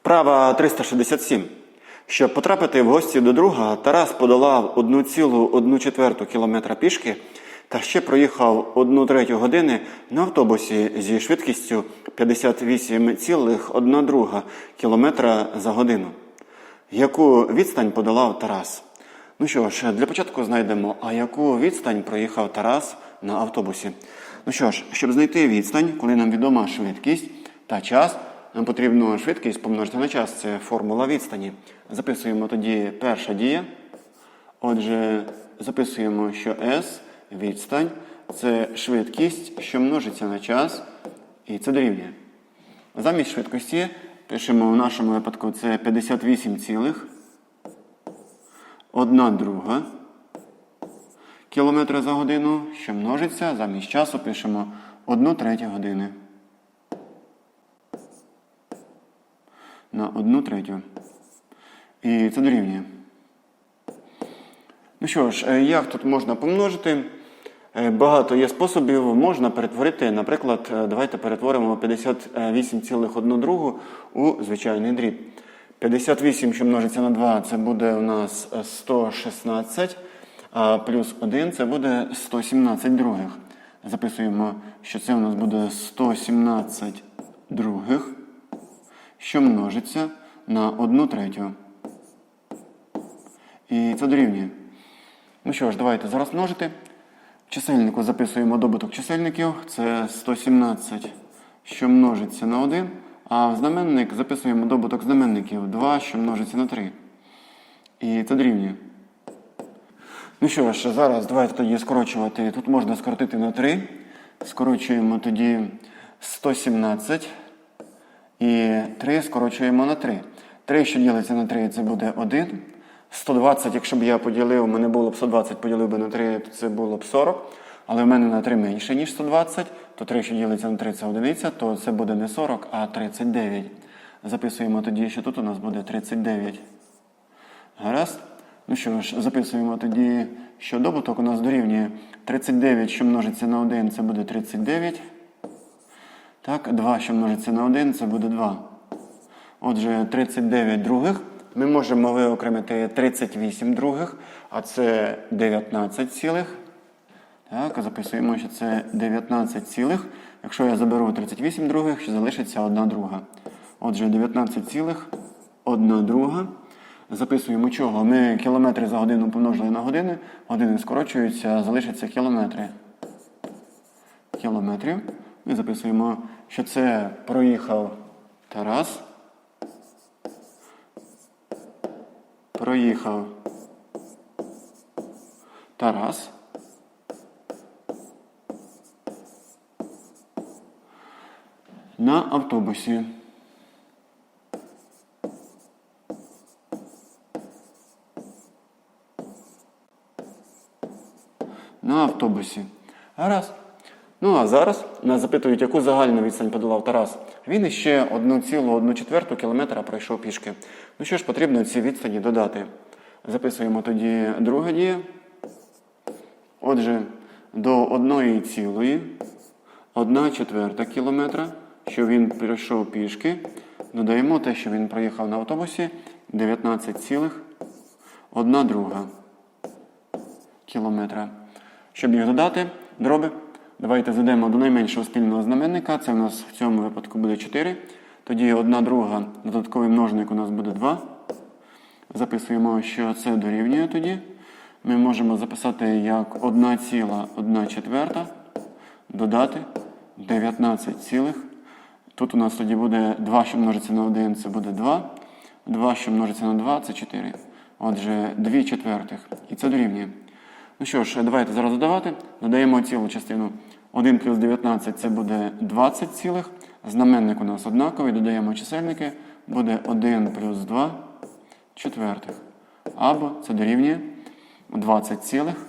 Вправа 367. Щоб потрапити в гості до друга, Тарас подолав 1,1 кілометра пішки та ще проїхав 1 третю години на автобусі зі швидкістю 58,1 кілометра за годину. Яку відстань подолав Тарас? Ну що ж, для початку знайдемо, а яку відстань проїхав Тарас на автобусі. Ну що ж, щоб знайти відстань, коли нам відома швидкість та час, нам потрібно швидкість помножити на час. Це формула відстані. Записуємо тоді перша дія. Отже, записуємо, що S відстань це швидкість, що множиться на час, і це дорівнює. Замість швидкості пишемо в нашому випадку це 58 цілих. Одна друга кілометра за годину, що множиться, замість часу пишемо 1 третю години. На 1 третю. І це дорівнює. Ну що ж, е, як тут можна помножити? Е, Багато є способів. Можна перетворити, наприклад, е, давайте перетворимо 58,1 у звичайний дріб. 58, що множиться на 2, це буде у нас е, 116, а плюс 1 це буде 117 других. Записуємо, що це у нас буде 117 других, що множиться на 1 третю. І це дорівнює. Ну що ж, давайте зараз множити. В чисельнику записуємо добуток чисельників. Це 117, що множиться на 1. А в знаменник записуємо добуток знаменників 2, що множиться на 3. І це дорівнює. Ну що ж, зараз давайте тоді скорочувати. Тут можна скоротити на 3. Скорочуємо тоді 117. І 3 скорочуємо на 3. 3, що ділиться на 3, це буде 1. 120, якщо б я поділив, мене було б 120, поділив би на 3, то це було б 40. Але в мене на 3 менше, ніж 120, то 3, що ділиться на 3, це одиниця, то це буде не 40, а 39. Записуємо тоді, що тут у нас буде 39. Гаразд. Ну що ж, записуємо тоді, що добуток у нас дорівнює 39, що множиться на 1, це буде 39. Так, 2, що множиться на 1, це буде 2. Отже, 39 других. Ми можемо виокремити 38 других, а це 19 цілих. Так, записуємо, що це 19 цілих. Якщо я заберу 38 других, що залишиться 1 друга. Отже, 19 цілих, 1 друга. Записуємо чого? Ми кілометри за годину помножили на години. Години скорочуються, залишаться кілометри. Кілометрів. Ми записуємо, що це проїхав Тарас. Проїхав Тарас. На автобусі. На автобусі. Гаразд. Ну а зараз нас запитують, яку загальну відстань подолав Тарас. Він іще 1,1 кілометра пройшов пішки. Ну що ж, потрібно ці відстані додати. Записуємо тоді друга дія. Отже, до 1 цілої 1 четверта кілометра, що він пройшов пішки. Додаємо те, що він проїхав на автобусі 19 цілих 1 друга кілометра. Щоб їх додати, дроби. Давайте зайдемо до найменшого спільного знаменника. Це у нас в цьому випадку буде 4. Тоді 1 друга, додатковий множник у нас буде 2. Записуємо, що це дорівнює тоді. Ми можемо записати як 1 ціла 1 четверта, додати 19 цілих. Тут у нас тоді буде 2, що множиться на 1, це буде 2. 2, що множиться на 2, це 4. Отже, 2 четвертих. І це дорівнює. Ну що ж, давайте зараз додавати. Додаємо цілу частину. 1 плюс 19 це буде 20 цілих. Знаменник у нас однаковий. Додаємо чисельники. Буде 1 плюс 2 четвертих. Або це дорівнює 20 цілих.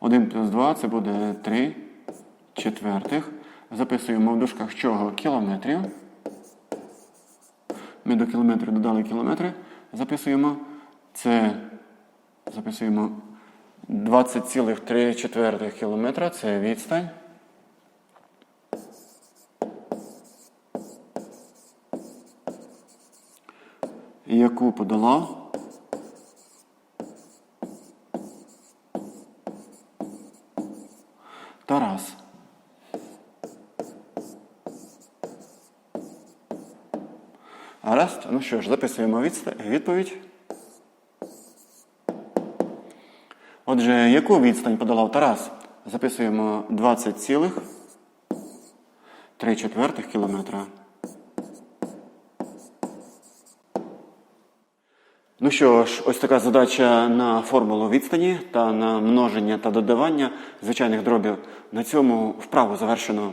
1 плюс 2 це буде 3 четвертих. Записуємо в дужках чого кілометрів. Ми до кілометрів додали кілометри. Записуємо. Це записуємо 20,3 кілометра це відстань. яку подолав Тарас. Гаразд, ну що ж, записуємо відповідь. Отже, яку відстань подолав Тарас? Записуємо 20,3 четвертих кілометра. Ну що ж, ось така задача на формулу відстані та на множення та додавання звичайних дробів. На цьому вправу завершено.